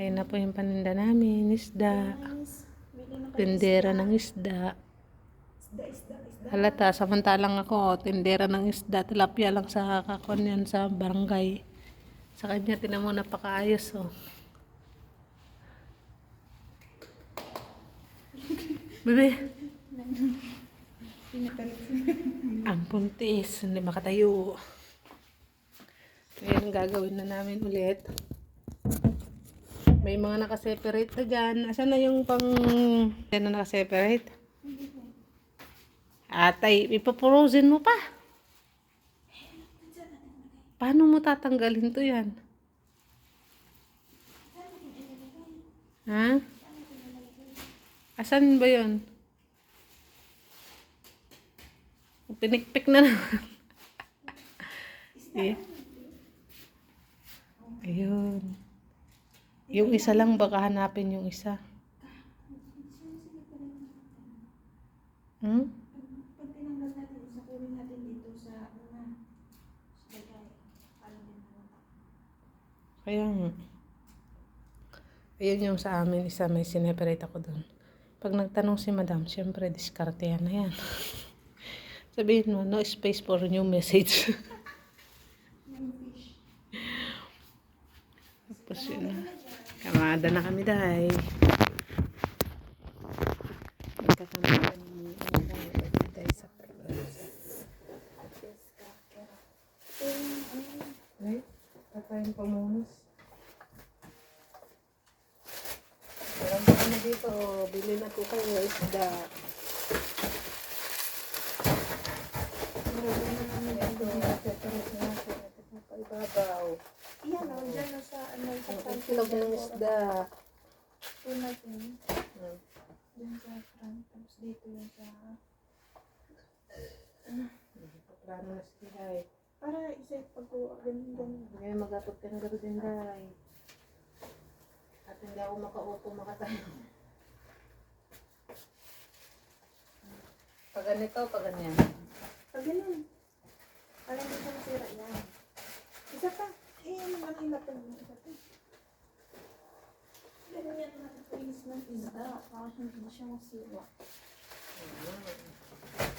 Ayun na po yung paninda namin, isda. Tindera ng isda. Halata, samantalang ako, tindera ng isda, tilapia lang sa kakon yan sa barangay. Sa kanya, tinan mo, napakaayos, oh. Bebe, ang puntis, hindi makatayo. Ngayon, gagawin na namin ulit. May mga nakaseparate na dyan. Asan na yung pang... Yan na nakaseparate? Atay, ipaprosin mo pa. Paano mo tatanggalin to yan? Ha? Asan ba yun? Pinikpik na naman. Eh. Ayun. Yung isa lang, baka hanapin yung isa. Hmm? Pag tinanggal natin, isa kunin natin dito sa una. Kaya nga. Ayun yung sa amin, isa may sineperate ako doon. Pag nagtanong si madam, syempre, diskarte yan na yan. Sabihin mo, no space for new message. Tapos yun na. Kamada na kami dahil. Magkakamada ni dahil sa Ay, tatayin pa muna. Meron pa kami dito. Bili na po kayo isda. Meron na kami dito. Na ibabaw. Yan o, dyan o sa ano, sa Ang front. kilog ng isda. Ito natin. Hmm. Dyan sa front. Tapos dito yung sa... Plano na si Day. Para isa pagkuha. Ganun, ganun. Ngayon mag-apot ka ng gabi din, Day. At hindi ako makaupo makatayo. Pag ganito, pag ganyan. Pag ganun. Para hindi ka masira yan. Isa pa. Eh, ano ba yung lapin mo? Isa pa. Ganun yan natin freeze ng isda. Para hindi siya masira. Bunot-bunot.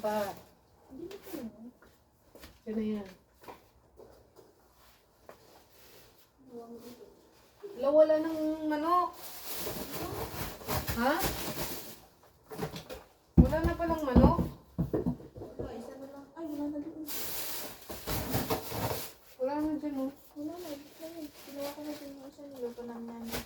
Pa? Yun. Sino yan? Wala, wala ng manok. Ha? Wala na palang manok? Wala, isa na lang. Ay, wala na doon. Wala na dyan, oh. Wala na. Isa na. Kinuha ko na din yung isa. Niluto ng nanay.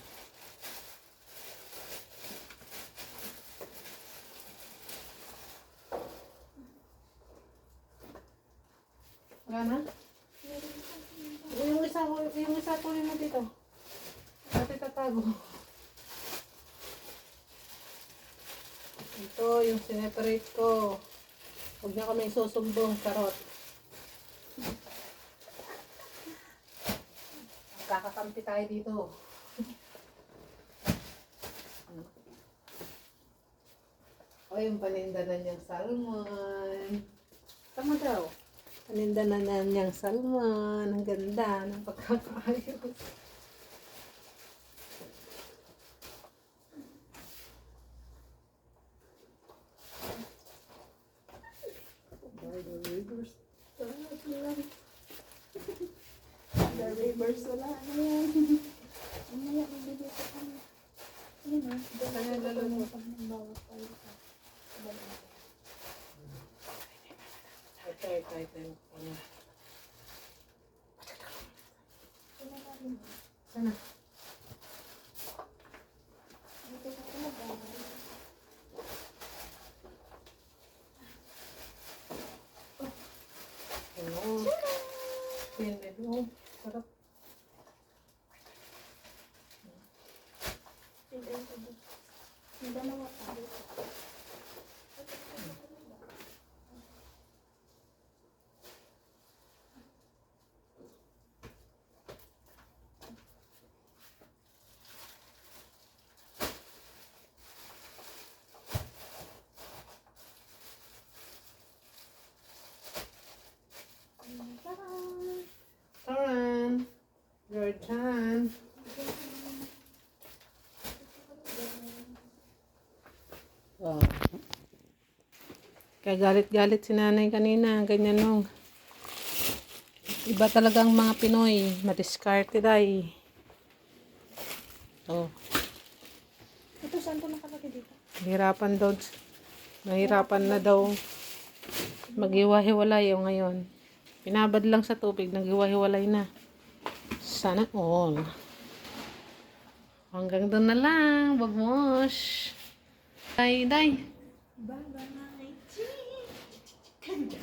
Wala. Yung isa, yung isa kunin mo dito. Dati tatago. Ito, yung sineperate ko. Huwag na kami susumbong, karot. Kakakampi tayo dito. o, yung panindanan niyang salmon. Tama daw. Panindanan niyang salmon. Ang ganda ng pagkakaayos. The reverse wala. Ano yan? Mamaya, magbibigay Yun ah. Doon Kaya natin lalo mo. pag ng bawat tayo sa balay. Ito, ito, ito. Ano? Tingnan natin. Sana? Dito. Oo. Yan, baby. Oh, sarap. Tingnan ko dito. Yung dalawa tayo. Kaya galit-galit si nanay kanina. Ganyan nung. Iba talagang mga Pinoy. Madiskarte dahil. Oh. Ito, saan ko nakalagay dito? Hirapan daw. Nahirapan na daw. Maghiwa-hiwalay yung ngayon. Pinabad lang sa tubig, naghiwa-hiwalay na. Sana all. Hanggang doon na lang. Bagmosh. Day, day. 賢者